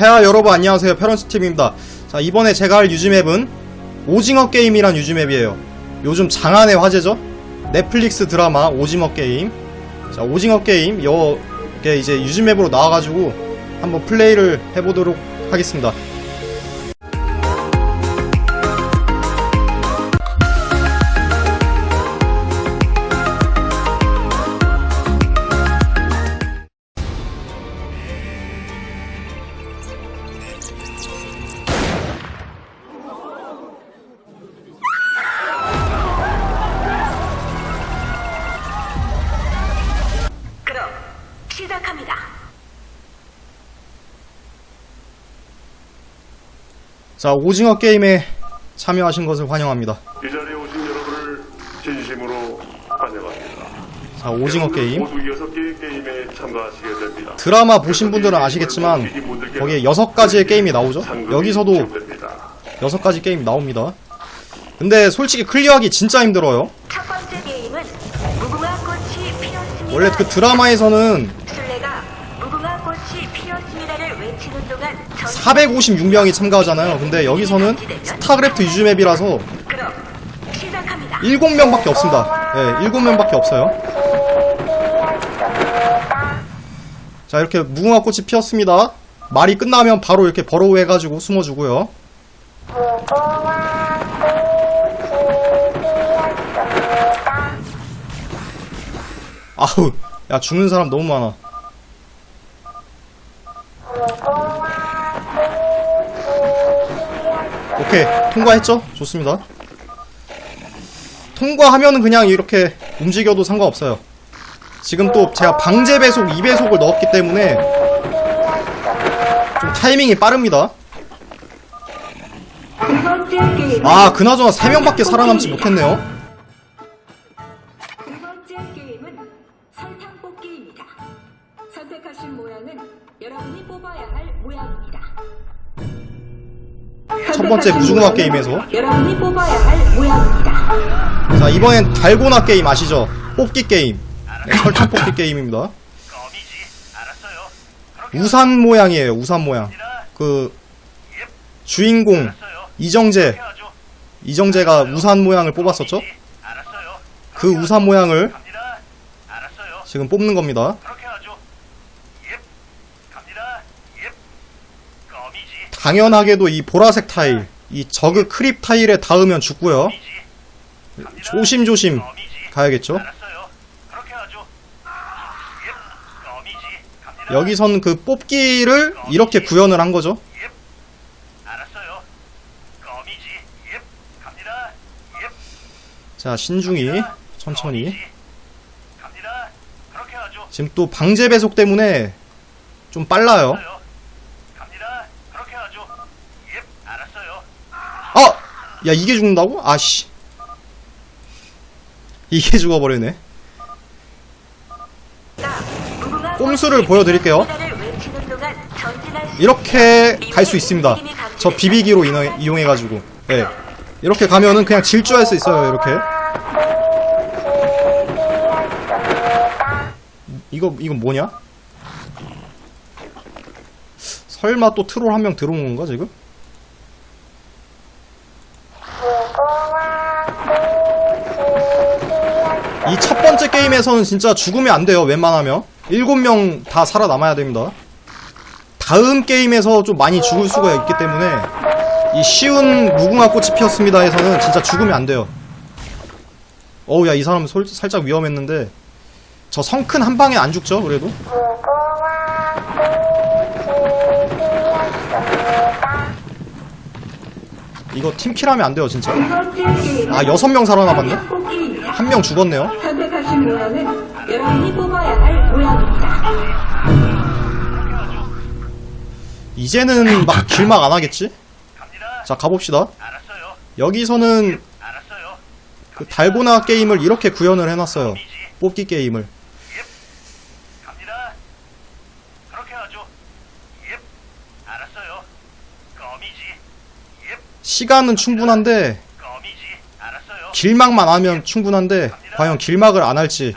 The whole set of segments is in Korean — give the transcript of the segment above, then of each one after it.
폐하 여러분 안녕하세요. 페런스팀입니다. 자 이번에 제가 할 유즈맵은 오징어 게임이란 유즈맵이에요. 요즘 장안의 화제죠? 넷플릭스 드라마 오징어 게임. 자 오징어 게임 여게 이제 유즈맵으로 나와가지고 한번 플레이를 해보도록 하겠습니다 시작합니다. 자 오징어 게임에 참여하신 것을 환영합니다 이 자리에 오신 여러분을 진심으로 환영합니다. 자 오징어 게임 모두 여섯 개의 게임에 참가하시게 됩니다. 드라마 보신 분들은 아시겠지만 거기에 여섯 가지의 게임이 나오죠 여기서도 시작됩니다. 여섯 가지 게임 나옵니다 근데 솔직히 클리어하기 진짜 힘들어요 첫 번째 게임은 무궁화 꽃이 피었습니다. 원래 그 드라마에서는 456명이 참가하잖아요. 근데 여기서는 스타크래프트 유즈맵이라서 그럼 시작합니다. 7명밖에 없습니다. 예, 7명밖에 없어요. 자, 이렇게 무궁화 꽃이 피었습니다. 말이 끝나면 바로 이렇게 버로우 해가지고 숨어주고요. 아우, 야, 죽는 사람 너무 많아. 오케이 통과했죠? 좋습니다. 통과하면은 그냥 이렇게 움직여도 상관없어요. 지금 또 제가 방제 배속 2배속을 넣었기 때문에 좀 타이밍이 빠릅니다. 아 그나저나 3명밖에 살아남지 못했네요 번째 무궁화 게임에서 여러분이 뽑아야 할 모양입니다. 자 이번엔 달고나 게임 아시죠? 뽑기 게임 네, 설탕 뽑기 게임입니다 우산 모양이에요 우산 모양 그 주인공 이정재 이정재가 우산 모양을 뽑았었죠? 그 우산 모양을 지금 뽑는 겁니다. 당연하게도 이 보라색 타일, 이 저그 크립 타일에 닿으면 죽고요. 조심조심 가야겠죠? 여기선 그 뽑기를 이렇게 구현을 한 거죠. 자, 신중히 천천히. 지금 또 방제 배속 때문에 좀 빨라요. 알았어요. 갑니다. 그렇게 하죠. 예. 알았어요. 아! 야, 이게 죽는다고? 아씨. 이게 죽어버리네. 꼼수를 보여드릴게요. 이렇게 갈 수 있습니다. 저 비비기로 이용- 이용해가지고. 예. 이렇게 가면은 그냥 질주할 수 있어요, 이렇게. 이거, 이거 뭐냐? 설마 또 트롤 한 명 들어온 건가, 지금? 이 첫 번째 게임에서는 진짜 죽으면 안 돼요, 웬만하면. 일곱 명다 살아남아야 됩니다. 다음 게임에서 좀 많이 죽을 수가 있기 때문에 이 쉬운 무궁화 꽃이 피었습니다 에서는 진짜 죽으면 안 돼요. 어우 야 이 사람 솔- 살짝 위험했는데 저 성큰 한 방에 안 죽죠 그래도? 이거 팀킬하면 안 돼요 진짜. 아 여섯 명 살아남았네? 한 명 죽었네요. 이제는 막 길막 안 하겠지? 자 가봅시다. 여기서는. 그 달고나 게임을 이렇게 구현을 해놨어요. 뽑기 게임을. 시간은 충분한데. 길막만 하면 충분한데 과연 길막을 안 할지.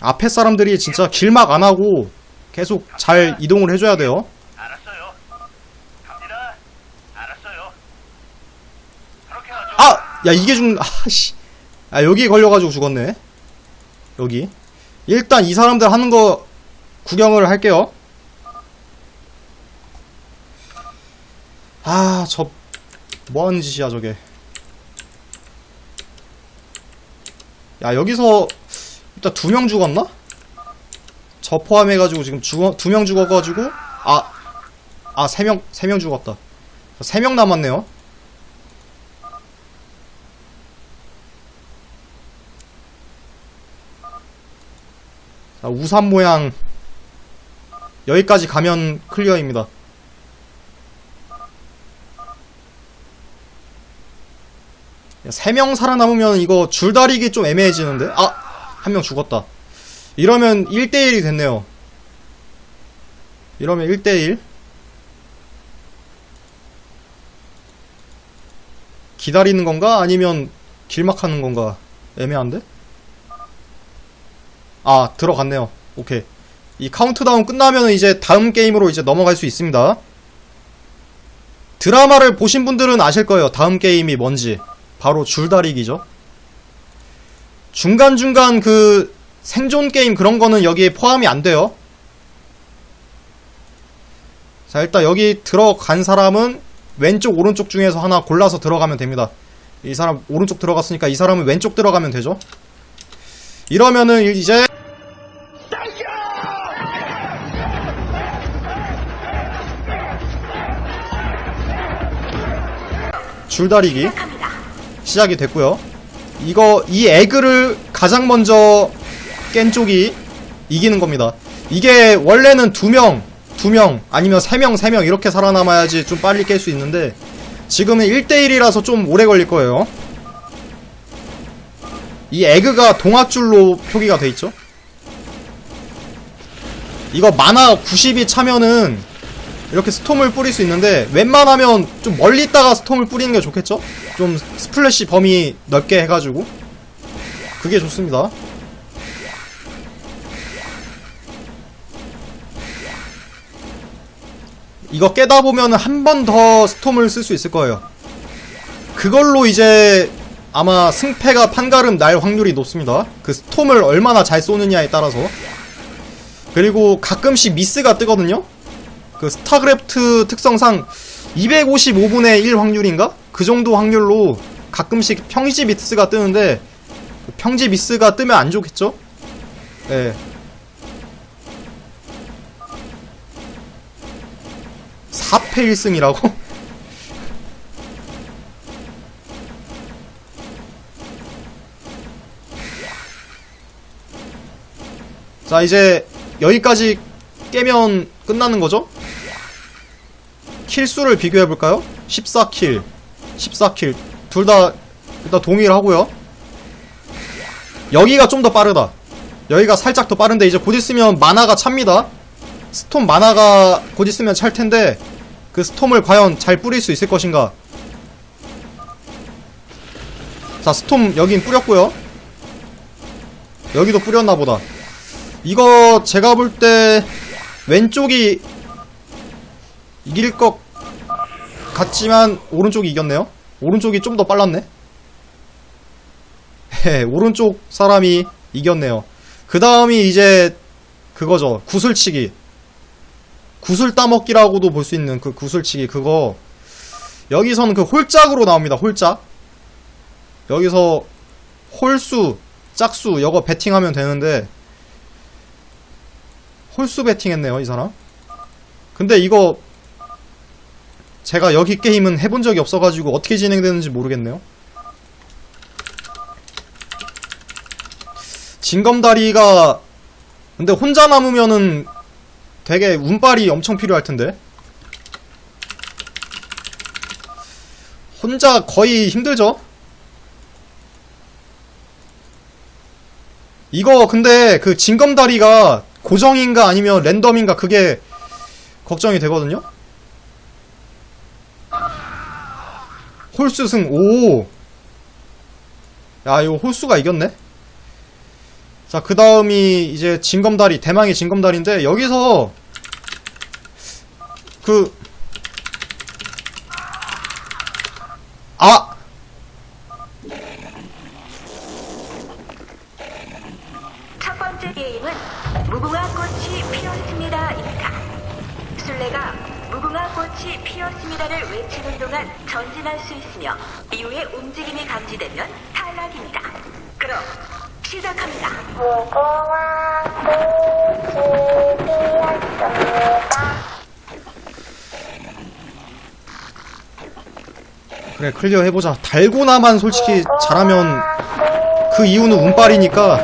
앞에 사람들이 진짜 길막 안 하고 계속 잘 이동을 해줘야 돼요. 아! 야, 이게 죽, 아, 씨. 아, 여기 걸려가지고 죽었네. 여기. 일단 이 사람들 하는 거 구경을 할게요. 아, 저, 뭐 하는 짓이야, 저게. 야, 여기서, 일단 두 명 죽었나? 저 포함해가지고 지금 죽어, 두 명 죽어가지고, 아, 아, 세 명, 세 명 죽었다. 세 명 남았네요. 자, 우산 모양 여기까지 가면 클리어입니다. 세 명 살아남으면 이거 줄다리기 좀 애매해지는데? 아! 한 명 죽었다. 이러면 1대1이 됐네요. 이러면 1대1. 기다리는 건가? 아니면 길막하는 건가? 애매한데? 아 들어갔네요 오케이 이 카운트다운 끝나면 이제 다음 게임으로 이제 넘어갈 수 있습니다 드라마를 보신 분들은 아실 거예요 다음 게임이 뭔지 바로 줄다리기죠. 중간중간 그 생존 게임 그런 거는 여기에 포함이 안 돼요. 자 일단 여기 들어간 사람은 왼쪽 오른쪽 중에서 하나 골라서 들어가면 됩니다. 이 사람 오른쪽 들어갔으니까 이 사람은 왼쪽 들어가면 되죠. 이러면은 이제 줄다리기 시작이 됐고요. 이거 이 에그를 가장 먼저 깬 쪽이 이기는 겁니다. 이게 원래는 두 명, 두명 아니면 세 명, 세 명 이렇게 살아남아야지 좀 빨리 깰 수 있는데 지금은 1대1이라서 좀 오래 걸릴 거예요. 이 에그가 동아줄로 표기가 돼 있죠. 이거 만화 90이 차면은 이렇게 스톰을 뿌릴 수 있는데 웬만하면 좀 멀리 있다가 스톰을 뿌리는 게 좋겠죠? 좀 스플래시 범위 넓게 해가지고 그게 좋습니다. 이거 깨다 보면 한 번 더 스톰을 쓸 수 있을 거예요. 그걸로 이제 아마 승패가 판가름 날 확률이 높습니다. 그 스톰을 얼마나 잘 쏘느냐에 따라서. 그리고 가끔씩 미스가 뜨거든요? 그 스타크래프트 특성상 255분의 1 확률인가? 그 정도 확률로 가끔씩 평지 미스가 뜨는데 그 평지 미스가 뜨면 안 좋겠죠? 예. 사 4패 1승이라고? 자 이제 여기까지 깨면 끝나는 거죠? 킬수를 비교해볼까요? 14킬 14킬. 둘 다 일단 동일하고요. 여기가 좀 더 빠르다. 여기가 살짝 더 빠른데 이제 곧 있으면 만화가 찹니다. 스톰 만화가 곧 있으면 찰 텐데 그 스톰을 과연 잘 뿌릴 수 있을 것인가? 자 스톰 여긴 뿌렸고요. 여기도 뿌렸나 보다. 이거 제가 볼 때 왼쪽이 이길 것 같지만 오른쪽이 이겼네요. 오른쪽이 좀 더 빨랐네. 네, 오른쪽 사람이 이겼네요. 그 다음이 이제 그거죠. 구슬치기. 구슬 따먹기라고도 볼 수 있는 그 구슬치기 그거. 여기서는 그 홀짝으로 나옵니다. 홀짝. 여기서 홀수 짝수 이거 베팅하면 되는데 홀수 베팅했네요 이 사람. 근데 이거 제가 여기 게임은 해본 적이 없어가지고 어떻게 진행되는지 모르겠네요 징검다리가 근데 혼자 남으면은 되게 운빨이 엄청 필요할 텐데 혼자 거의 힘들죠? 이거 근데 그 징검다리가 고정인가 아니면 랜덤인가 그게 걱정이 되거든요? 홀수승 오. 야 이거 홀수가 이겼네. 자, 그 다음이 이제 징검다리, 대망의 징검다리인데, 여기서, 그, 아! 첫 번째 게임은 무궁화 꽃이 피었습니다입니다. 술래가 무궁화 꽃이 피었습니다를 외치는 동안 전진할 수 있으며 이후에 움직임이 감지되면 탈락입니다. 그럼 시작합니다. 그래, 클리어 해보자. 달고나만 솔직히 잘하면, 그 이유는 운빨이니까,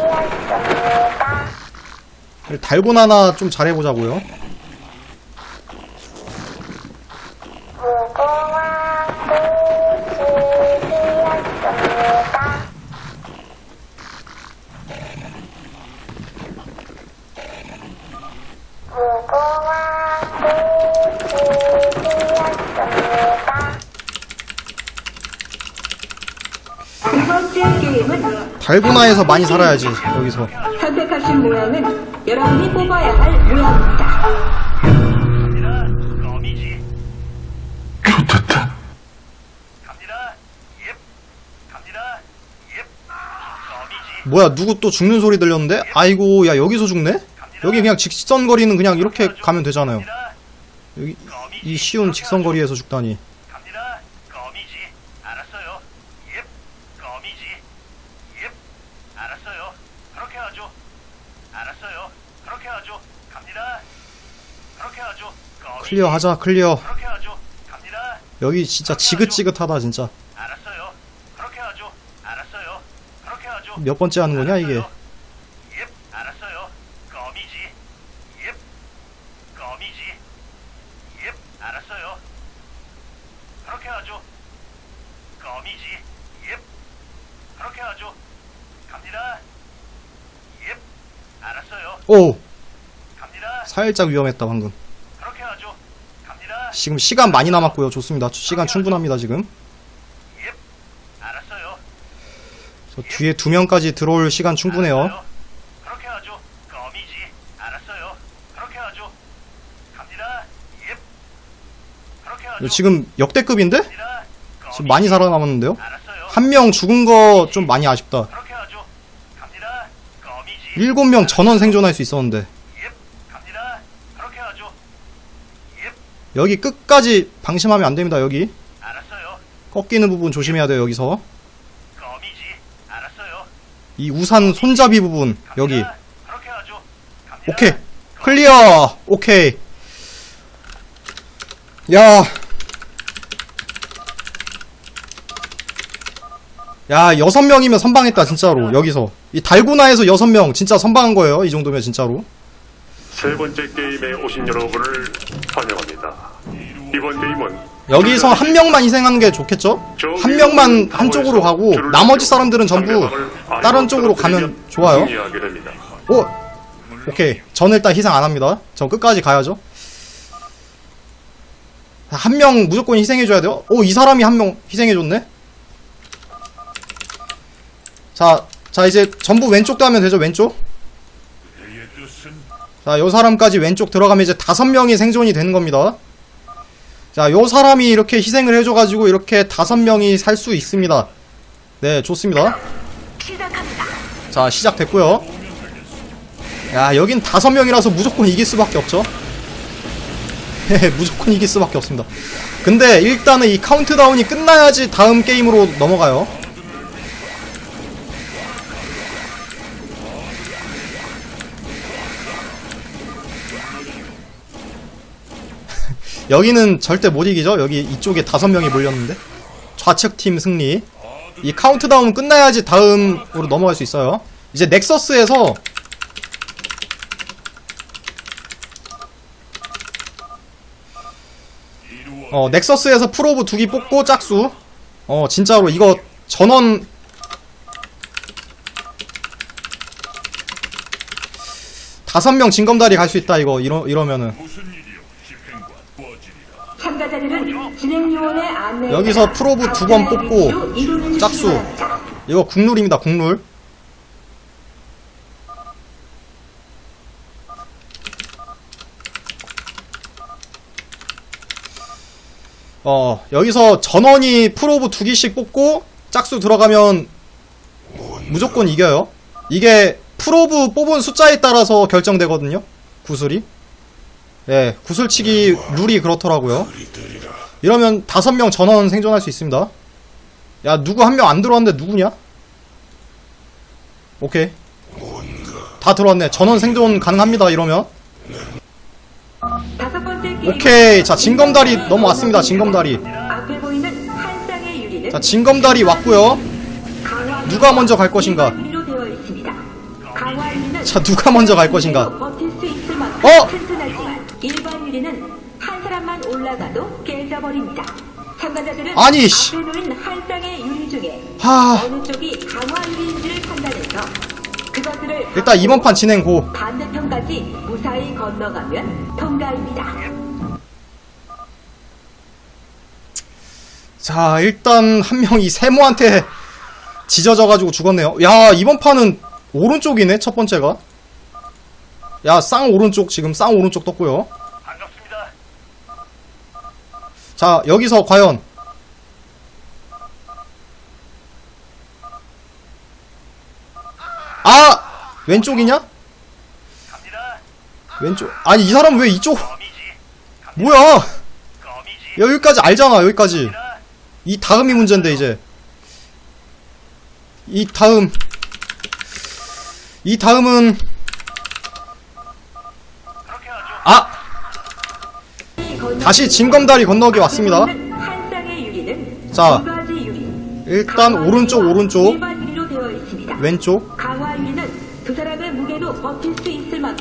달고나나 좀 잘해보자고요. 달고나에서 많이 살아야지, 여기서. 선택하신 모양은 여러분이 뽑아야 할 모양입니다. 갑니다. 예. 갑니다. 예. 껌이지. 뭐야, 누구 또 죽는 소리 들렸는데? 아이고, 야, 여기서 죽네? 여기 그냥 직선거리는 그냥 이렇게 가면 되잖아요. 여기. 이 쉬운 직선거리에서 죽다니. 갑니다. 껌이지. 알았어요. 예. 껌이지. 예. 알았어요. 그렇게 하죠. 알았어요. 그렇게 하죠. 갑니다. 그렇게 하죠. 껌이지. 클리어 하자, 클리어. 그렇게 하죠. 갑니다. 여기 진짜 지긋지긋하다, 진짜. 알았어요. 그렇게 하죠. 알았어요. 그렇게 하죠. 몇 번째 하는 거냐, 이게? 예, 알았어요. 껌이지. 예, 껌이지. 예, 알았어요. 그렇게 하죠. 껌이지. 예, 그렇게 하죠. 갑니다. 예, 알았어요. 오! 갑니다. 살짝 위험했다, 방금. 지금 시간 많이 남았고요. 좋습니다. 시간 충분합니다, 지금. 예. 저 뒤에 두 명까지 들어올 시간 충분해요. 알았어요. 그렇게 하죠. 껌이지. 알았어요. 그렇게 하죠. 갑니다. 예. 그렇게 하죠. 이거 지금 역대급인데? 갑니다. 지금 많이 살아남았는데요? 알았어요. 한 명 죽은 거 좀 많이 아쉽다. 그렇게 하죠. 갑니다. 껌이지. 일곱 명 전원 생존할 수 있었는데. 예. 갑니다. 그렇게 하죠. 예. 여기 끝까지 방심하면 안 됩니다, 여기. 알았어요. 꺾이는 부분 조심해야 돼요, 여기서. 껌이지. 알았어요. 이 우산 손잡이 부분, 여기. 갑니다. 그렇게 하죠. 갑니다. 오케이. 클리어! 오케이. 야. 야, 여섯 명이면 선방했다, 진짜로. 여기서. 이 달고나에서 여섯 명, 진짜 선방한 거예요, 이 정도면 진짜로. 세 번째 게임에 오신 여러분을 환영합니다. 이번 게임은 여기서 한 명만 희생하는 게 좋겠죠? 한 명만 한쪽으로 가고, 나머지 사람들은 전부 다른 쪽으로 가면 좋아요. 오! 오케이. 저는 일단 희생 안 합니다. 저 끝까지 가야죠. 한 명 무조건 희생해줘야 돼요. 오, 이 사람이 한 명 희생해줬네? 자, 자, 이제 전부 왼쪽도 하면 되죠, 왼쪽? 자, 요 사람까지 왼쪽 들어가면 이제 다섯 명이 생존이 되는 겁니다. 자, 요 사람이 이렇게 희생을 해줘가지고 이렇게 다섯 명이 살 수 있습니다. 네, 좋습니다. 자 시작됐고요 야 여긴 다섯 명이라서 무조건 이길 수밖에 없죠 무조건 이길 수밖에 없습니다 근데 일단은 이 카운트다운이 끝나야지 다음 게임으로 넘어가요 여기는 절대 못 이기죠? 여기 이쪽에 다섯 명이 몰렸는데? 좌측 팀 승리. 이 카운트다운 끝나야지 다음으로 넘어갈 수 있어요. 이제 넥서스에서 어 넥서스에서 프로브 두개 뽑고 짝수. 어 진짜로 이거 전원 다섯 명 징검다리 갈 수 있다 이거. 이러 이러면은 참가자들은 진행요원의 안내 여기서 프로브 두 건 뽑고 짝수. 이거 국룰입니다 국룰. 어 여기서 전원이 프로브 두 개씩 뽑고 짝수 들어가면 무조건 이겨요. 이게 프로브 뽑은 숫자에 따라서 결정되거든요 구슬이. 예, 구슬치기 룰이 그렇더라고요. 이러면 다섯 명 전원 생존할 수 있습니다. 야, 누구 한 명 안 들어왔는데 누구냐? 오케이. 다 들어왔네. 전원 생존 가능합니다, 이러면. 오케이. 자, 징검다리 넘어왔습니다, 유리는 자, 징검다리 왔고요 누가 먼저 갈 것인가? 자, 누가 먼저 갈 것인가? 어? 튼튼하지만 일반 유리는 한 사람만 깨져버립니다. 참가자들은 아니, 씨. 앞에 놓인 한 쌍의 유리 중에 하. 어느 쪽이 강화 유리인지를 판단해서 그것들을 일단 이번 판 진행 고. 반대편까지 무사히 건너가면 통과입니다. 자, 일단 한 명이 세모한테 지져져가지고 죽었네요. 야, 이번 판은 오른쪽이네, 첫 번째가. 야, 쌍 오른쪽, 지금 쌍 오른쪽 떴고요. 자, 여기서 과연. 아! 왼쪽이냐? 왼쪽. 아니, 이 사람 왜 이쪽. 뭐야! 여기까지 알잖아, 여기까지. 이 다음이 문제인데, 이제. 이 다음. 이 다음은. 아! 다시 징검다리 건너기 왔습니다. 자. 일단 오른쪽, 오른쪽. 왼쪽.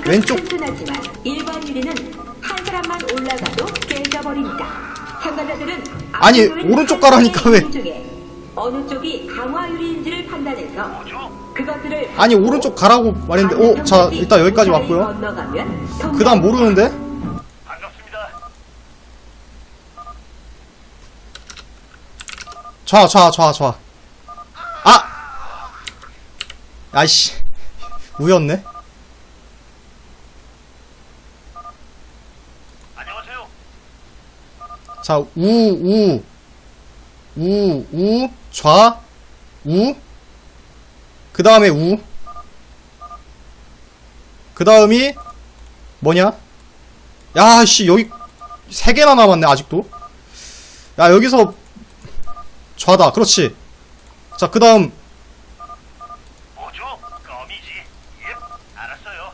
왼쪽. 아니, 오른쪽 한 가라니까 왜. 어느 쪽이 강화 유리인지를 판단해서? 그것들을 아니, 오른쪽 가라고 말했는데, 오, 자, 일단 여기까지 왔고요. 그 다음 모르는데? 반갑습니다. 좌, 좌, 좌, 좌. 아! 아이씨. 우였네? 안녕하세요. 자, 우, 우. 우, 우, 좌, 우. 그 다음에 우. 그 다음이, 뭐냐? 야, 씨, 여기, 세 개나 남았네, 아직도. 야, 여기서, 좌다. 그렇지. 자, 그 다음, 뭐죠? 껌이지. 예. 알았어요.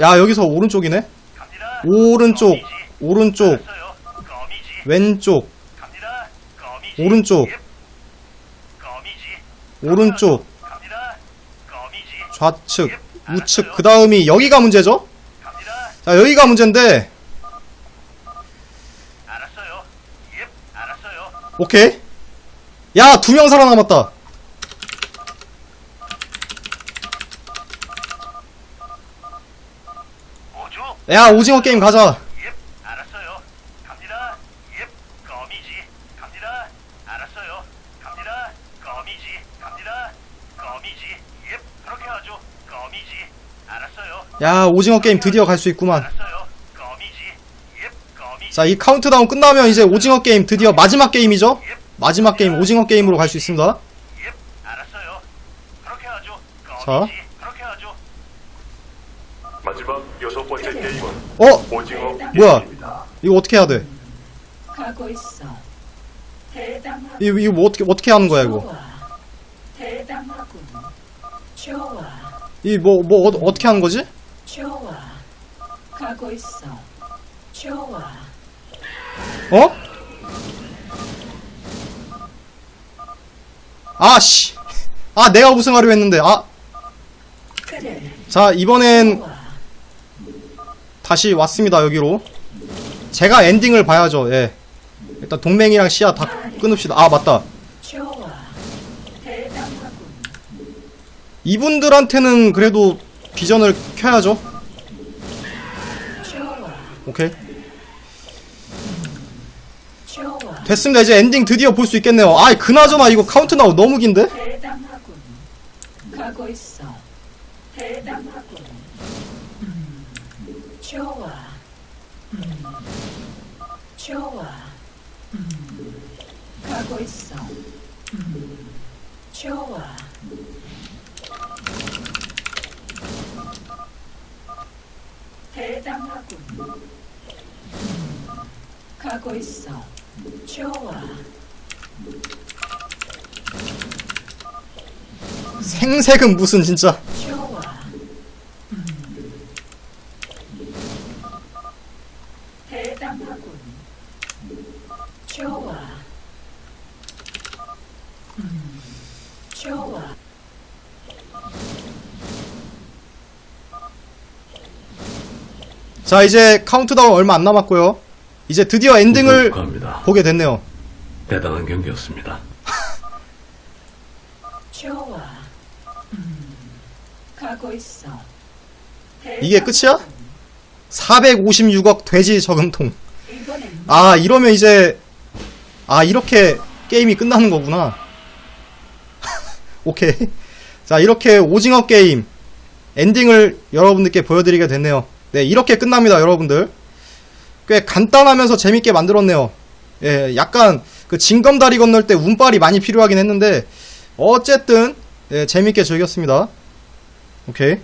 야, 여기서 오른쪽이네? 갑니다. 오른쪽, 껌이지. 오른쪽, 알았어요. 껌이지. 왼쪽, 갑니다. 껌이지. 오른쪽. 예. 껌이지. 오른쪽, 갑니다. 껌이지. 좌측, 우측, 그 다음이 여기가 문제죠? 갑니다. 자, 여기가 문제인데, 알았어요. 예. 알았어요. 오케이. 야, 두 명 살아남았다. 뭐죠? 야, 오징어 게임 가자. 예. 알았어요. 갑니다. 예. 껌이지. 갑니다. 알았어요. 갑니다. 껌이지. 갑니다. 껌이지. 예. 그렇게 하죠. 껌이지. 알았어요. 야, 오징어 게임 드디어 갈 수 있구만. 알았어요. 껌이지. 예. 껌이지. 자, 이 카운트다운 끝나면 이제 오징어 게임 드디어 마지막 게임이죠? 마지막 게임 오징어 게임으로 갈 수 있습니다. 자. 마지막 여섯 번째 게임은 어? 오징어 뭐야? 이거 어떻게 해야 돼? 가고 있어. 대담하고 이거, 이거 뭐 어떻게, 어떻게 하는 거야, 이거? 좋아. 대담하군. 좋아. 이 뭐, 뭐, 어, 어떻게 하는 거지? 좋아. 가고 있어. 좋아. 어? 아, 씨. 아, 내가 우승하려 했는데, 아. 자, 이번엔. 다시 왔습니다, 여기로. 제가 엔딩을 봐야죠, 예. 일단 동맹이랑 시야 다 끊읍시다. 아, 맞다. 이분들한테는 그래도 비전을 켜야죠. 오케이. 좋아. 됐습니다. 이제 엔딩 드디어 볼 수 있겠네요. 아이, 그나저나 이거 카운트다운 너무 긴데? 음. 좋아. 좋아. 음. 가고 있어. 음. 좋아. 대담하군. 음. 가고 있어. 생색은 무슨 진짜. 자 이제 카운트다운 얼마 안 남았고요 이제 드디어 엔딩을 축하합니다. 보게 됐네요 대단한 경기였습니다. 좋아. 음. 가고 있어. 이게 끝이야? 456억 돼지 저금통 이번엔 아 이러면 이제 아 이렇게 게임이 끝나는 거구나 오케이 자 이렇게 오징어 게임 엔딩을 여러분들께 보여드리게 됐네요 네 이렇게 끝납니다 여러분들 꽤 간단하면서 재밌게 만들었네요. 예 약간 그 징검다리 건널 때 운빨이 많이 필요하긴 했는데 어쨌든 예, 재밌게 즐겼습니다. 오케이